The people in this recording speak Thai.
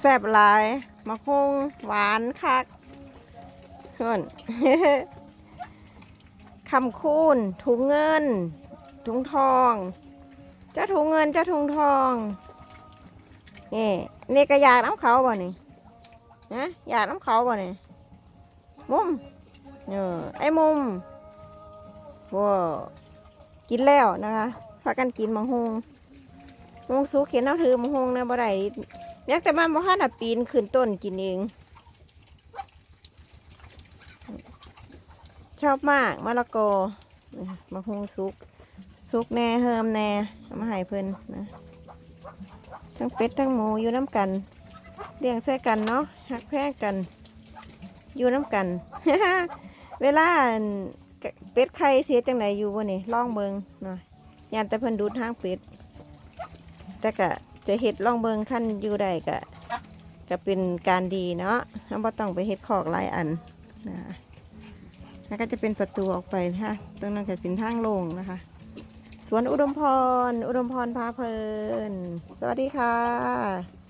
แซ่บหลายมะฮุงหวานคักเพื่อนคำคูณถุงเงิน ถุงทองเจ้าถุงเงินเจ้าถุงทองนี่นี่ก็อยากน้ำเขาบ่นี่นะอยากน้ำเขาบ่นี่มุมเออไอ้มุมว้ากินแล้วนะคะพากันกินมังฮุงมังสุกเขียนเอาถือมังฮุงนะบ่ได้ ยากแต่มันบ่ทันอะปีนขึ้นต้นกินเอง ชอบมากมะละกอมะฮุงสุกสุกแน่เฮิมแน่เอามาให้เพิ่นนะ ทั้งเป็ดทั้งหมูอยู่น้ำกันเลี้ยงใส่กันเนาะหักแพงกัน อยู่น้ำกัน เวลาเป็ดไข่เสียจังไหนอยู่วะนี่ล่องเบิงเนาะยยานแต่เพิ่นดูดทางเป็ดแต่กะ จะเห็ดล่องเบิงขั้นอยู่ได้กะก็เป็นการดีเนาะเราบ่ต้องไปเห็ดขอกหลายอันนะแล้วก็จะเป็นประตูออกไปค่ะตรงนั้นก็เป็นทางลงนะคะ สวนอุดมพร อุดมพรพาเพลิน สวัสดีค่ะ